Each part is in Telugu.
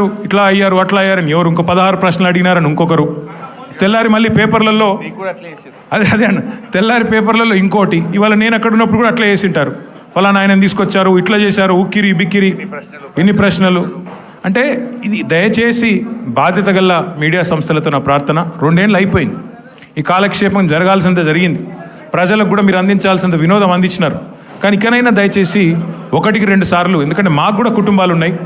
ఇట్లా అయ్యారు అట్లా అయ్యారని. ఎవరు ఇంకో పదహారు ప్రశ్నలు అడిగినారని ఇంకొకరు. తెల్లారి మళ్ళీ పేపర్లలో అదే అదే అన్న. తెల్లారి పేపర్లలో ఇంకోటి ఇవాళ నేను అక్కడ ఉన్నప్పుడు కూడా అట్లా వేసింటారు ఫలానా ఆయన తీసుకొచ్చారు ఇట్లా చేశారు ఉక్కిరి బిక్కిరి. ఇన్ని ప్రశ్నలు? అంటే ఇది దయచేసి బాధ్యత గల మీడియా సంస్థలతో నా ప్రార్థన. రెండేళ్ళు అయిపోయింది. ఈ కాలక్షేపం జరగాల్సినంత జరిగింది. ప్రజలకు కూడా మీరు అందించాల్సినంత వినోదం అందించినారు. కానీ ఇకనైనా దయచేసి ఒకటికి రెండు సార్లు ఎందుకంటే మాకు కూడా కుటుంబాలు ఉన్నాయి.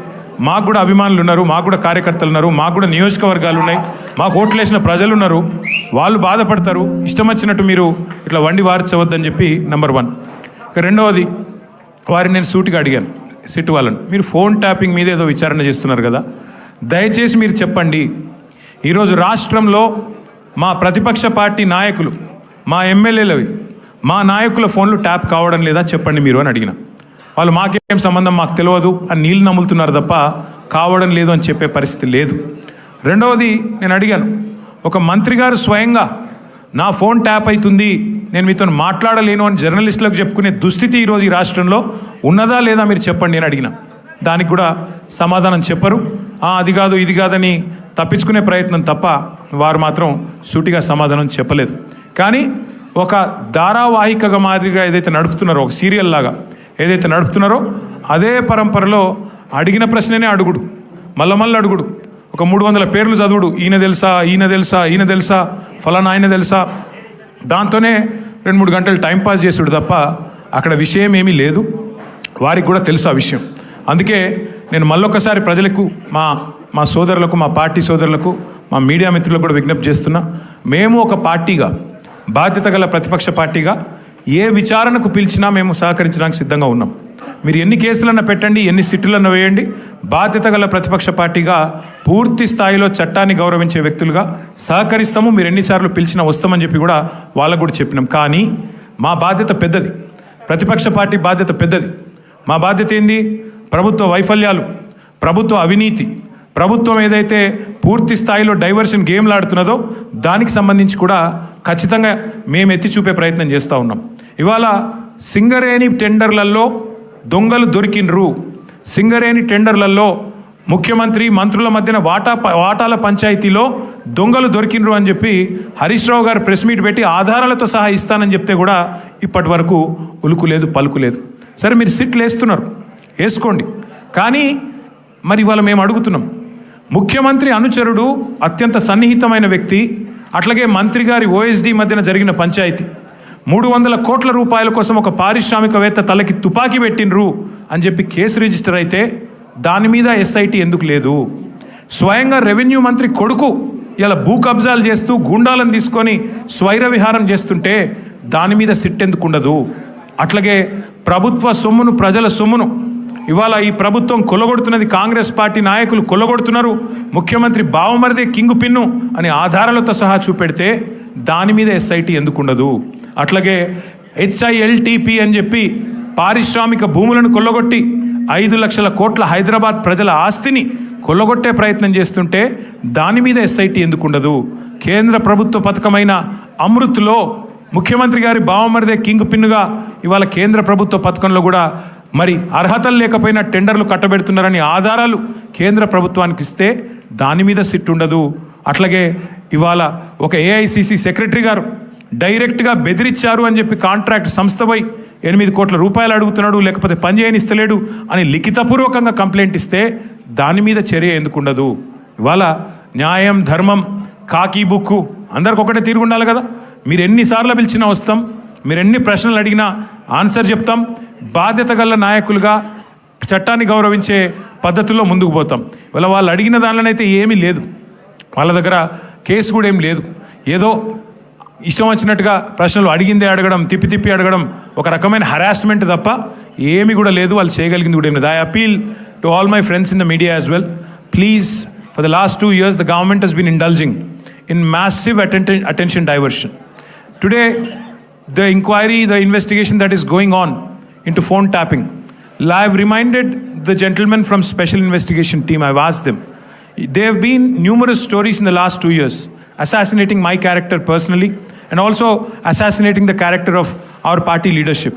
మాకు కూడా అభిమానులు ఉన్నారు మాకు కూడా కార్యకర్తలు ఉన్నారు మాకు కూడా నియోజకవర్గాలు ఉన్నాయి మాకు ఓట్లేసిన ప్రజలు ఉన్నారు. వాళ్ళు బాధపడతారు ఇష్టం వచ్చినట్టు మీరు ఇట్లా వండి వార్చవద్దని చెప్పి నెంబర్ వన్ ఇక రెండవది వారిని నేను సూటిగా అడిగాను సిట్ వాళ్ళని. మీరు ఫోన్ ట్యాపింగ్ మీద ఏదో విచారణ చేస్తున్నారు కదా దయచేసి మీరు చెప్పండి. ఈరోజు రాష్ట్రంలో మా ప్రతిపక్ష పార్టీ నాయకులు మా ఎమ్మెల్యేలవి మా నాయకుల ఫోన్లు ట్యాప్ కావడం లేదా చెప్పండి మీరు అని అడిగినా. వాళ్ళు మాకేం సంబంధం మాకు తెలియదు అని నీళ్ళు నమ్ములుతున్నారు తప్ప కావడం లేదు అని చెప్పే పరిస్థితి లేదు. రెండవది నేను అడిగాను ఒక మంత్రి గారు స్వయంగా నా ఫోన్ ట్యాప్ అవుతుంది నేను మీతో మాట్లాడలేను అని జర్నలిస్టులకు చెప్పుకునే దుస్థితి ఈరోజు ఈ రాష్ట్రంలో ఉన్నదా లేదా మీరు చెప్పండి నేను అడిగిన. దానికి కూడా సమాధానం చెప్పరు. అది కాదు ఇది కాదని తప్పించుకునే ప్రయత్నం తప్ప వారు మాత్రం సూటిగా సమాధానం చెప్పలేదు. కానీ ఒక ధారావాహికగా మాదిరిగా ఏదైతే నడుపుతున్నారో ఒక సీరియల్ లాగా ఏదైతే నడుపుతున్నారో అదే పరంపరలో అడిగిన ప్రశ్ననే అడుగుడు. మళ్ళా మళ్ళీ అడుగుడు. ఒక మూడు వందల పేర్లు చదువుడు. ఈయన తెలుసా ఈయన తెలుసా ఈయన తెలుసా ఫలానా ఆయన తెలుసా? దాంతోనే రెండు మూడు గంటలు టైం పాస్ చేసుడు తప్ప అక్కడ విషయం ఏమీ లేదు. వారికి కూడా తెలుసు ఆ విషయం. అందుకే నేను మళ్ళొకసారి ప్రజలకు మా మా సోదరులకు మా పార్టీ సోదరులకు మా మీడియా మిత్రులకు కూడా విజ్ఞప్తి చేస్తున్నా. మేము ఒక పార్టీగా బాధ్యత గల ప్రతిపక్ష పార్టీగా ఏ విచారణకు పిలిచినా మేము సహకరించడానికి సిద్ధంగా ఉన్నాం. మీరు ఎన్ని కేసులన్న పెట్టండి ఎన్ని సిట్టులన్న వేయండి. బాధ్యత గల ప్రతిపక్ష పార్టీగా పూర్తి స్థాయిలో చట్టాన్ని గౌరవించే వ్యక్తులుగా సహకరిస్తాము. మీరు ఎన్నిసార్లు పిలిచినా వస్తామని చెప్పి కూడా వాళ్ళకు కూడా చెప్పినాం. కానీ మా బాధ్యత పెద్దది. ప్రతిపక్ష పార్టీ బాధ్యత పెద్దది. మా బాధ్యత ఏంది? ప్రభుత్వ వైఫల్యాలు ప్రభుత్వ అవినీతి. ప్రభుత్వం ఏదైతే పూర్తి స్థాయిలో డైవర్షన్ గేమ్లు ఆడుతున్నదో దానికి సంబంధించి కూడా ఖచ్చితంగా మేము ఎత్తి చూపే ప్రయత్నం చేస్తూ ఉన్నాం. ఇవాళ సింగరేణి టెండర్లలో దొంగలు దొరికినరు సింగరేణి టెండర్లలో ముఖ్యమంత్రి మంత్రుల మధ్యన వాటా వాటాల పంచాయతీలో దొంగలు దొరికినరు అని చెప్పి హరీష్ రావు గారు ప్రెస్ మీట్ పెట్టి ఆధారాలతో సహా ఇస్తానని చెప్తే కూడా ఇప్పటి వరకు ఉలుకు లేదు పలుకు లేదు సరే మీరు సిట్లు వేస్తున్నారు. వేసుకోండి. కానీ మరి ఇవాళ మేము అడుగుతున్నాం. ముఖ్యమంత్రి అనుచరుడు అత్యంత సన్నిహితమైన వ్యక్తి అట్లాగే మంత్రి గారి ఓఎస్డి మధ్యన జరిగిన పంచాయతీ. మూడు వందల కోట్ల రూపాయల కోసం ఒక పారిశ్రామికవేత్త తలకి తుపాకీ పెట్టినరు అని చెప్పి కేసు రిజిస్టర్ అయితే దాని మీద ఎస్ఐటి ఎందుకు లేదు? స్వయంగా రెవెన్యూ మంత్రి కొడుకు ఇలా భూ కబ్జాలు చేస్తూ గుండాలను తీసుకొని స్వైర విహారం చేస్తుంటే దాని మీద సిట్ ఎందుకు ఉండదు? అట్లాగే ప్రభుత్వ సొమ్మును ప్రజల సొమ్మును ఇవాళ ఈ ప్రభుత్వం కొల్లగొడుతున్నది కాంగ్రెస్ పార్టీ నాయకులు కొల్లగొడుతున్నారు. ముఖ్యమంత్రి బావమరిదే కింగు పిన్ను అని ఆధారాలతో సహా చూపెడితే దాని మీద ఎస్ఐటి ఎందుకు ఉండదు? అట్లాగే హెచ్ఐఎల్టీపీ అని చెప్పి పారిశ్రామిక భూములను కొల్లగొట్టి ఐదు లక్షల కోట్ల హైదరాబాద్ ప్రజల ఆస్తిని కొల్లగొట్టే ప్రయత్నం చేస్తుంటే దాని మీద ఎస్ఐటి ఎందుకు ఉండదు? కేంద్ర ప్రభుత్వ పథకమైన అమృత్లో ముఖ్యమంత్రి గారి బావమరిదే కింగ్ పిన్నుగా ఇవాళ కేంద్ర ప్రభుత్వ పథకంలో కూడా మరి అర్హతలు లేకపోయినా టెండర్లు కట్టబెడుతున్నారని ఆధారాలు కేంద్ర ప్రభుత్వానికి ఇస్తే దాని మీద సిట్ ఉండదు. అట్లాగే ఇవాళ ఒక ఏఐసిసి సెక్రటరీ గారు డైరెక్ట్గా బెదిరించారు అని చెప్పి కాంట్రాక్ట్ సంస్థపై ఎనిమిది కోట్ల రూపాయలు అడుగుతున్నాడు లేకపోతే పని చేయనిస్తలేడు అని లిఖితపూర్వకంగా కంప్లైంట్ ఇస్తే దాని మీద చర్య ఎందుకు ఉండదు? ఇవాళ న్యాయం ధర్మం కాకి బుక్కు అందరికి ఒకటే తీరు ఉండాలి కదా. మీరు ఎన్నిసార్లు పిలిచినా వస్తాం మీరు ఎన్ని ప్రశ్నలు అడిగినా ఆన్సర్ చెప్తాం బాధ్యత గల నాయకులుగా చట్టాన్ని గౌరవించే పద్ధతుల్లో ముందుకు పోతాం. ఇవాళ వాళ్ళు అడిగిన దానిలోనైతే ఏమీ లేదు. వాళ్ళ దగ్గర కేసు కూడా ఏం లేదు. ఏదో ఇష్టం వచ్చినట్టుగా ప్రశ్నలు అడిగిందే అడగడం తిప్పి తిప్పి అడగడం ఒక రకమైన హరాస్మెంట్ తప్ప ఏమి కూడా లేదు వాళ్ళు చేయగలిగింది కూడా ఏం లేదు I appeal to all my friends in the media as well please for the last two years the government has been indulging in massive attention attention diversion today the inquiry, the investigation that is going on into phone tapping. I have reminded the gentlemen from Special Investigation Team, I've asked them. There have been numerous stories in the last two years assassinating my character personally and also assassinating the character of our party leadership.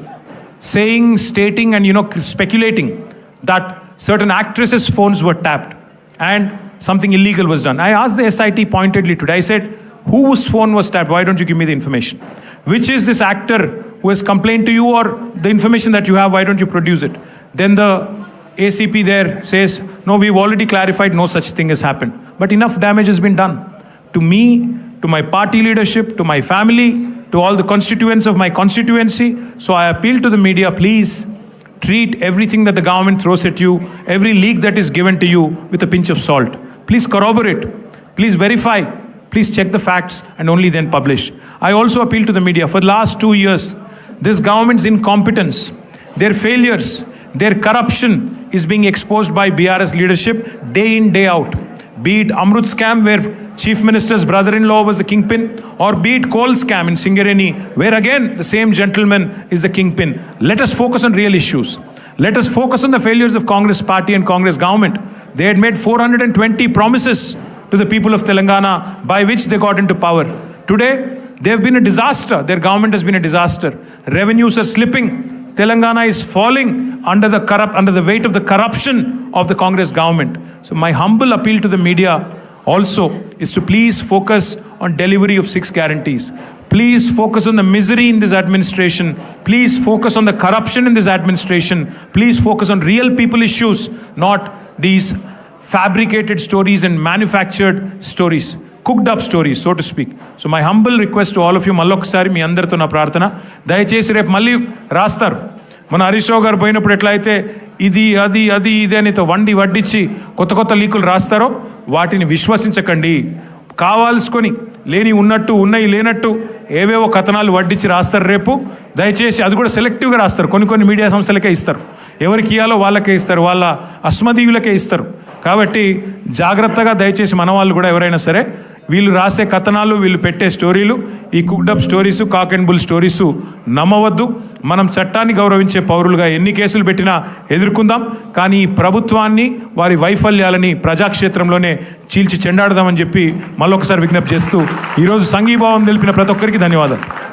Saying, stating, and you know, speculating that certain actresses' phones were tapped. and something illegal was done. I asked the SIT pointedly today, I said, whose phone was tapped? Why don't you give me the information? Which is this actor who has complained to you or the information that you have, why don't you produce it? Then the ACP there says, no, we've already clarified no such thing has happened. But enough damage has been done. To me, to my party leadership, to my family, to all the constituents of my constituency. So I appeal to the media, please treat everything that the government throws at you, every leak that is given to you with a pinch of salt. Please corroborate, please verify, please check the facts and only then publish. I also appeal to the media for the last two years, this government's incompetence, their failures, their corruption is being exposed by BRS leadership day in, day out. Be it Amrut scam, where Chief Minister's brother in law was the kingpin, or be it coal scam in Singareni, where again the same gentleman is the kingpin. Let us focus on real issues. Let us focus on the failures of Congress party and Congress government. They had made 420 promises to the people of Telangana by which they got into power. Today, they have been a disaster. Their government has been a disaster. Revenues are slipping. Telangana is falling under the corrupt under the weight of the corruption of the Congress government. So my humble appeal to the media also is to please focus on delivery of six guarantees. Please focus on the misery in this administration. Please focus on the corruption in this administration. Please focus on real people issues, not these fabricated stories and manufactured stories. Cooked up stories so to speak so my humble request all of you మళ్ళొకసారి మీ అందరితో నా ప్రార్థన దయచేసి రేపు మళ్ళీ రాస్తారు మన హరీష్ రావు గారు పోయినప్పుడు ఎట్లా అయితే ఇది అది అది ఇది అని వండి వడ్డించి కొత్త కొత్త లీకులు రాస్తారో వాటిని విశ్వసించకండి. కావాల్సుకొని లేని ఉన్నట్టు ఉన్నాయి లేనట్టు ఏవేవో కథనాలు వడ్డించి రాస్తారు రేపు. దయచేసి అది కూడా సెలెక్టివ్గా రాస్తారు. కొన్ని కొన్ని మీడియా సంస్థలకే ఇస్తారు. ఎవరికి ఇవ్వాలో వాళ్ళకే ఇస్తారు. వాళ్ళ అస్మదీయులకే ఇస్తారు. కాబట్టి జాగ్రత్తగా దయచేసి మన వాళ్ళు కూడా ఎవరైనా సరే వీళ్ళు రాసే కథనాలు వీళ్ళు పెట్టే స్టోరీలు ఈ cooked up stories cock and bull stories నమ్మవద్దు. మనం చట్టాన్ని గౌరవించే పౌరులుగా ఎన్ని కేసులు పెట్టినా ఎదుర్కొందాం. కానీ ఈ ప్రభుత్వాన్ని వారి వైఫల్యాలని ప్రజాక్షేత్రంలోనే చీల్చి చెండాడదామని చెప్పి మళ్ళొకసారి విజ్ఞప్తి చేస్తూ ఈరోజు సంఘీభావం తెలిపిన ప్రతి ఒక్కరికి ధన్యవాదాలు.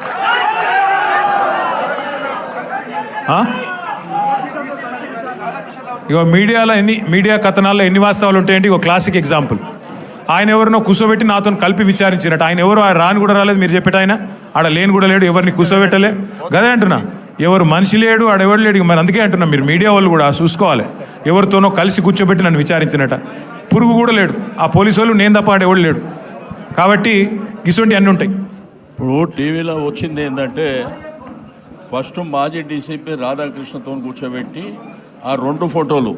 ఆ? ఇగో మీడియాలో ఎన్ని మీడియా కథనాల్లో ఎన్ని వాస్తవాలు ఉంటాయంటే ఇగో క్లాసిక్ ఎగ్జాంపుల్. ఆయన ఎవరినో కూర్చోబెట్టి నాతో కలిపి విచారించినట్టు. ఆయన ఎవరు ఆయన రాని కూడా రాలేదు మీరు చెప్పేట ఆయన? ఆడ లేని కూడా లేడు ఎవరిని కూర్చోబెట్టలే గదే అంటున్నా ఎవరు మనిషి లేడు ఆడ ఎవరు లేడు. మరి అందుకే అంటున్నా మీరు మీడియా వాళ్ళు కూడా చూసుకోవాలి. ఎవరితోనో కలిసి కూర్చోబెట్టి నన్ను విచారించినట. పురుగు కూడా లేడు. ఆ పోలీసు వాళ్ళు నేను తప్ప ఆడెవడు లేడు. కాబట్టి ఇటువంటి అన్నీ ఉంటాయి. ఇప్పుడు టీవీలో వచ్చింది ఏంటంటే ఫస్ట్ మాజీ డీసీపీ రాధాకృష్ణతో కూర్చోబెట్టి ఆ రెండు ఫోటోలు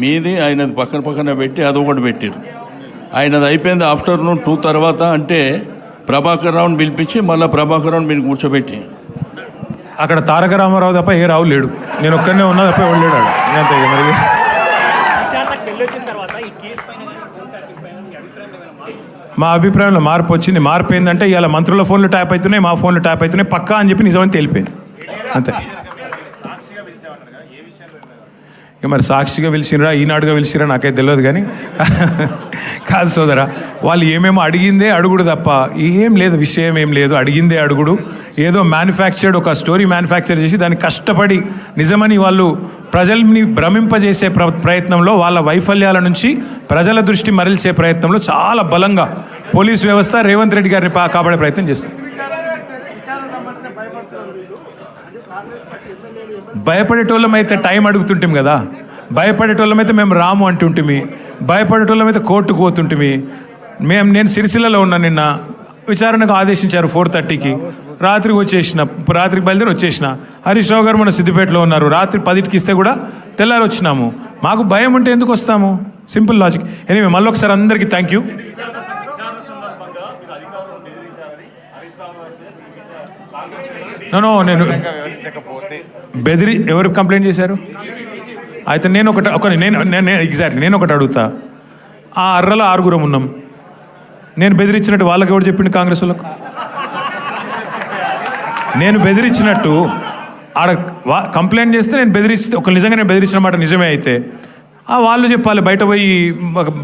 మీది ఆయనది పక్కన పక్కన పెట్టి అది ఒకటి పెట్టారు ఆయనది అయిపోయింది ఆఫ్టర్నూన్ టూ తర్వాత అంటే ప్రభాకర్ రావుని పిలిపించి మళ్ళీ ప్రభాకర్ రావుని మీరు కూర్చోబెట్టి. అక్కడ తారక రామారావు తప్ప ఏ రావు లేడు. నేను ఒక్కడనే ఉన్నా తప్ప ఎవడు లేడు. అంతే మరి. మీ అభిప్రాయంలో మార్పు వచ్చింది. మార్పు ఏంటంటే ఇవాళ మంత్రుల ఫోన్లు ట్యాప్ అవుతున్నాయి మా ఫోన్లు ట్యాప్ అవుతున్నాయి పక్కా అని చెప్పి నిజమని తెలిపోయింది. అంతే. ఇక మరి సాక్షిగా పిలిచినరా ఈనాడుగా పిలిచిరా నాకైతే తెలియదు కానీ. కాదు సోదరా వాళ్ళు ఏమేమో అడిగిందే అడుగుడు తప్ప ఏం లేదు విషయం ఏం లేదు. అడిగిందే అడుగుడు. ఏదో మ్యానుఫ్యాక్చర్డ్ ఒక స్టోరీ మ్యానుఫ్యాక్చర్ చేసి దాన్ని కష్టపడి నిజమని వాళ్ళు ప్రజల్ని భ్రమింపజేసే ప్ర ప్రయత్నంలో వాళ్ళ వైఫల్యాల నుంచి ప్రజల దృష్టి మరల్చే ప్రయత్నంలో చాలా బలంగా పోలీస్ వ్యవస్థ రేవంత్ రెడ్డి గారిని పా- కాపాడే ప్రయత్నం చేస్తుంది. భయపడేటోళ్ళం అయితే టైం అడుగుతుంటాం కదా. భయపడేటోళ్ళం అయితే మేము రాము అంటుంటిమి. భయపడేటోళ్ళం అయితే కోర్టుకు పోతుంటిమి. మేము నేను సిరిసిల్లలో ఉన్నా నిన్న. విచారణకు ఆదేశించారు ఫోర్ థర్టీకి. రాత్రికి వచ్చేసిన రాత్రికి బయలుదేరి వచ్చేసిన. హరీష్ రావు గారు మన సిద్దిపేటలో ఉన్నారు. రాత్రి పదిటికి ఇస్తే కూడా తెల్లారి వచ్చినాము. మాకు భయం ఉంటే ఎందుకు వస్తాము? Simple logic. ఎనివే మళ్ళీ ఒకసారి అందరికీ థ్యాంక్ యూ నో నేను బెదిరి ఎవరు కంప్లైంట్ చేశారు? అయితే నేను ఒకటి ఒక నేను నేను ఎగ్జాక్ట్లీ నేను ఒకటి అడుగుతా. ఆ అర్రలో ఆరుగురం ఉన్నాం. నేను బెదిరించినట్టు వాళ్ళకి ఎవరు చెప్పిండు కాంగ్రెస్ వాళ్ళకు? నేను బెదిరించినట్టు ఆడ కంప్లైంట్ చేస్తే నేను బెదిరిస్తే ఒక నిజంగా నేను బెదిరించిన మాట నిజమే అయితే వాళ్ళు చెప్పాలి బయట పోయి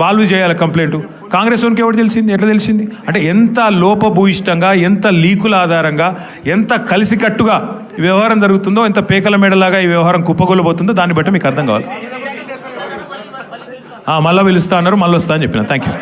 వాళ్ళు చేయాలి కంప్లైంట్ కాంగ్రెస్ వానికి ఎవరు తెలిసింది? ఎట్లా తెలిసింది? అంటే ఎంత లోపభూయిష్టంగా ఎంత లీకుల ఆధారంగా ఎంత కలిసికట్టుగా ఈ వ్యవహారం జరుగుతుందో ఎంత పేకల మేడలాగా ఈ వ్యవహారం కుప్పగొల్లబోతుందో దాన్ని బట్టి మీకు అర్థం కావాలి. మళ్ళీ పిలుస్తా అన్నారు మళ్ళీ వస్తా అని చెప్పిన. థ్యాంక్ యూ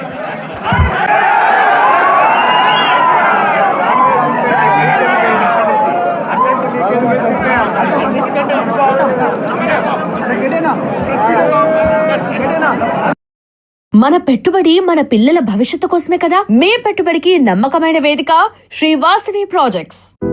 మన పెట్టుబడి మన పిల్లల భవిష్యత్తు కోసమే కదా? మీ పెట్టుబడికి నమ్మకమైన వేదిక శ్రీ వాసవి ప్రాజెక్ట్స్.